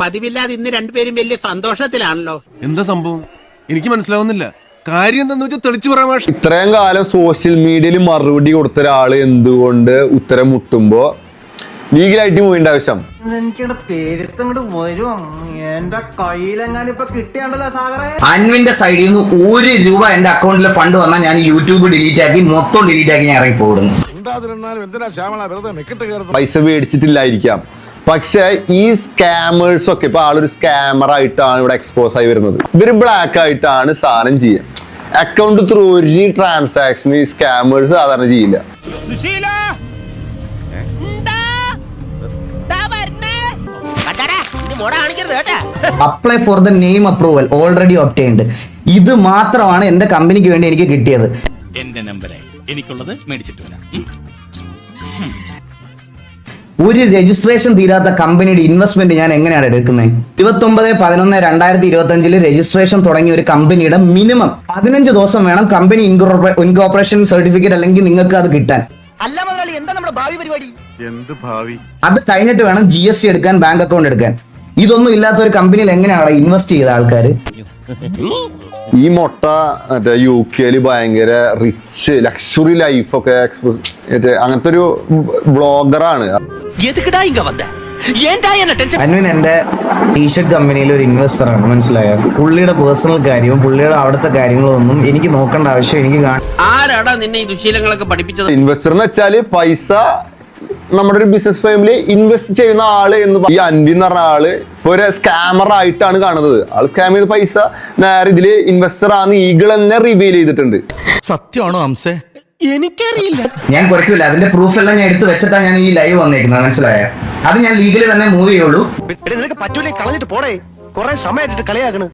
പതിവില്ലാതെ ഇന്ന് രണ്ടുപേരും വലിയ സന്തോഷത്തിലാണല്ലോ. എന്താ സംഭവം? എനിക്ക് മനസ്സിലാവുന്നില്ല. കാര്യം എന്താന്ന് വെച്ചാൽ തെളിച്ചു പറയാൻ ഇത്രയും കാലം സോഷ്യൽ മീഡിയയിൽ മറുപടി കൊടുത്ത ഒരാൾ എന്തുകൊണ്ട് ഉത്തരം മുട്ടുമ്പോ ലീഗലായിട്ട് പോയിന്റെ ആവശ്യം? അൻവിന്റെ സൈഡിൽ നിന്ന് ഒരു രൂപ എന്റെ അക്കൗണ്ടിലെ ഫണ്ട് വന്നാൽ ഞാൻ യൂട്യൂബ് ഡിലീറ്റ് ആക്കി മൊത്തം ഡിലീറ്റ് ആക്കി ഞാൻ ഇറങ്ങി പോകുന്നു പൈസ മേടിച്ചിട്ടില്ലായിരിക്കാം. പക്ഷെ ഈ സ്കാമേഴ്സ് ഒക്കെ ഇപ്പൊ ആളൊരു സ്കാമർ ആയിട്ടാണ് ഇവിടെ എക്സ്പോസ് ആയി വരുന്നത്. ഇവർ ബ്ലാക്ക് ആയിട്ടാണ് സാധനം ചെയ്യുക അക്കൗണ്ട് ത്രൂ ഒരു ട്രാൻസാക്ഷൻ ഈ സ്കാമേഴ്സ് സാധാരണ ചെയ്യില്ല. Apply for the name approval already obtained ഇത് മാത്രമാണ് എന്റെ കമ്പനിക്ക് വേണ്ടി എനിക്ക് കിട്ടിയത്. എന്റെ നമ്പറായി എനിക്കുള്ളത് മേടിച്ചിട്ട് വരാം. ഒരു രജിസ്ട്രേഷൻ തീരാത്ത കമ്പനിയുടെ ഇൻവെസ്റ്റ്മെന്റ് ഞാൻ എങ്ങനെയാണ് എടുക്കുന്നത്? ഇരുപത്തൊമ്പത് പതിനൊന്ന് രണ്ടായിരത്തി ഇരുപത്തി അഞ്ചിൽ രജിസ്ട്രേഷൻ തുടങ്ങിയ ഒരു കമ്പനിയുടെ മിനിമം പതിനഞ്ച് ദിവസം വേണം കമ്പനി ഇൻകോർപ്പറേഷൻ സർട്ടിഫിക്കറ്റ് അല്ലെങ്കിൽ നിങ്ങൾക്ക് അത് കിട്ടാൻ. എന്ത് ഭാവി അത് കഴിഞ്ഞിട്ട് വേണം ജി എസ് ടി എടുക്കാൻ ബാങ്ക് അക്കൗണ്ട് എടുക്കാൻ. ഇതൊന്നും ഇല്ലാത്ത ഒരു കമ്പനിയിൽ എങ്ങനെയാണ് ഇൻവെസ്റ്റ് ചെയ്ത ആൾക്കാർ ഈ മുട്ട മറ്റേ യു കെയിൽ ഭയങ്കര റിച്ച് ലക്ഷറി ലൈഫൊക്കെ എക്സ്പോസ് മറ്റേ അങ്ങനത്തെ ഒരു ബ്ലോഗറാണ് അനുവിൻ ഇങ്ങ വന്ന? ഏണ്ടാ എന്നെ ടെൻഷൻ അൻവിൻ എന്റെ ടീഷർട്ട് കമ്പനിയിലെ ഒരു ഇൻവെസ്റ്റർ ആണ് മനസ്സിലായ? പുള്ളിയുടെ പേഴ്സണൽ കാര്യവും പുള്ളിയുടെ അവിടുത്തെ കാര്യങ്ങളൊന്നും എനിക്ക് നോക്കേണ്ട ആവശ്യം എനിക്ക് കാണാം ആരാടാ നിന്നെ ഈ ദുശീലങ്ങളൊക്കെ പഠിപ്പിച്ചത്? ഇൻവെസ്റ്റർ എന്ന് വെച്ചാൽ പൈസ നമ്മുടെ ഒരു ബിസിനസ് ഫാമിലി ഇൻവെസ്റ്റ് ചെയ്യുന്ന ആൾ എന്ന് ഈ അൻവി എന്ന് പറഞ്ഞ ആൾ ഇപ്പൊ ഒരു സ്കാമർ ആയിട്ടാണ് കാണുന്നത്. ആൾ സ്കാം ചെയ്ത പൈസ നേരെ ഇതിൽ ഇൻവെസ്റ്റർ ആണ് ഈഗിൾ തന്നെ റിവീൽ ചെയ്തിട്ടുണ്ട്. സത്യമാണോ അംസേ എനിക്കറിയില്ല. ഞാൻ കുറയ്ക്കില്ല അതിന്റെ പ്രൂഫ് എല്ലാം ഞാൻ എടുത്ത് വെച്ചിട്ടാണ് ഞാൻ ഈ ലൈവ് വന്നേക്കുന്നത്. മനസ്സിലായ? അത് ഞാൻ ലീഗലി തന്നെ മൂവ് ചെയ്യുള്ളൂ. നിനക്ക് പറ്റൂലേ? കളഞ്ഞിട്ട് പോടേ. കുറെ സമയമായിട്ട് കളിയാക്കണ്.